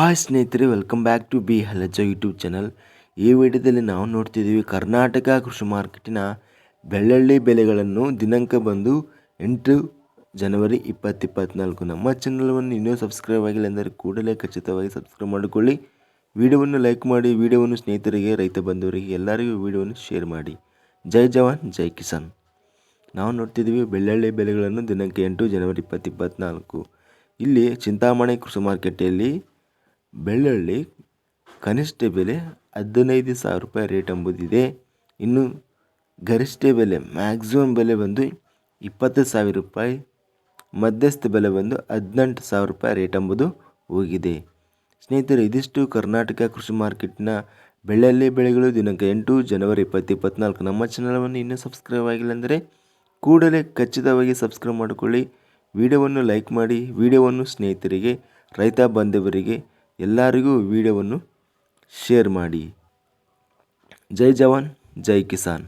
Hi ಸ್ನೇಹಿತರೆ welcome back to ಬಿ ಹಲಜ ಯೂಟ್ಯೂಬ್ ಚಾನಲ್ ಈ ವಿಡಿಯೋದಲ್ಲಿ ನಾವು ನೋಡ್ತಿದ್ದೀವಿ ಕರ್ನಾಟಕ ಕೃಷಿ ಮಾರ್ಕೆಟಿನ ಬೆಳ್ಳುಳ್ಳಿ ಬೆಲೆಗಳನ್ನು ದಿನಾಂಕ ಬಂದು ಎಂಟು ಜನವರಿ ಇಪ್ಪತ್ತು ಇಪ್ಪತ್ತ್ನಾಲ್ಕು ನಮ್ಮ ಚಾನಲನ್ನು ಇನ್ನೂ ಸಬ್ಸ್ಕ್ರೈಬ್ ಆಗಿಲ್ಲ ಎಂದರೆ ಕೂಡಲೇ ಖಚಿತವಾಗಿ ಸಬ್ಸ್ಕ್ರೈಬ್ ಮಾಡಿಕೊಳ್ಳಿ. ವಿಡಿಯೋವನ್ನು ಲೈಕ್ ಮಾಡಿ, ವಿಡಿಯೋವನ್ನು ಸ್ನೇಹಿತರಿಗೆ, ರೈತ ಬಂಧುವರಿಗೆ ಎಲ್ಲರಿಗೂ ವಿಡಿಯೋವನ್ನು ಶೇರ್ ಮಾಡಿ. ಜೈ ಜವಾನ್, ಜೈ ಕಿಸಾನ್. ನಾವು ನೋಡ್ತಿದ್ದೀವಿ ಬೆಳ್ಳುಳ್ಳಿ ಬೆಲೆಗಳನ್ನು ದಿನಾಂಕ ಎಂಟು ಜನವರಿ ಇಪ್ಪತ್ತು ಇಪ್ಪತ್ತ್ನಾಲ್ಕು ಇಲ್ಲಿ ಚಿಂತಾಮಣಿ ಕೃಷಿ ಮಾರ್ಕೆಟಲ್ಲಿ ಬೆಳ್ಳುಳ್ಳಿ ಕನಿಷ್ಠ ಬೆಲೆ ಹದಿನೈದು ಸಾವಿರ ರೂಪಾಯಿ ರೇಟ್ ಎಂಬುದಿದೆ. ಇನ್ನು ಗರಿಷ್ಠ ಬೆಲೆ ಮ್ಯಾಕ್ಸಿಮಮ್ ಬೆಲೆ ಬಂದು ಇಪ್ಪತ್ತು ಸಾವಿರ ರೂಪಾಯಿ, ಮಧ್ಯಸ್ಥ ಬೆಲೆ ಬಂದು ಹದಿನೆಂಟು ಸಾವಿರ ರೂಪಾಯಿ ರೇಟ್ ಎಂಬುದು ಹೋಗಿದೆ. ಸ್ನೇಹಿತರೆ, ಇದಿಷ್ಟು ಕರ್ನಾಟಕ ಕೃಷಿ ಮಾರ್ಕೆಟ್ನ ಬೆಳ್ಳಲ್ಲಿ ಬೆಳೆಗಳು ದಿನಾಂಕ ಎಂಟು ಜನವರಿ ಇಪ್ಪತ್ತು ಇಪ್ಪತ್ತ್ನಾಲ್ಕು ನಮ್ಮ ಚಾನಲನ್ನು ಇನ್ನೂ ಸಬ್ಸ್ಕ್ರೈಬ್ ಆಗಿಲ್ಲ ಅಂದರೆ ಕೂಡಲೇ ಖಚಿತವಾಗಿ ಸಬ್ಸ್ಕ್ರೈಬ್ ಮಾಡಿಕೊಳ್ಳಿ. ವಿಡಿಯೋವನ್ನು ಲೈಕ್ ಮಾಡಿ, ವಿಡಿಯೋವನ್ನು ಸ್ನೇಹಿತರಿಗೆ, ರೈತ ಬಾಂಧವರಿಗೆ ಎಲ್ಲರಿಗೂ ವಿಡಿಯೋವನ್ನು ಶೇರ್ ಮಾಡಿ. ಜೈ ಜವಾನ್ ಜೈ ಕಿಸಾನ್.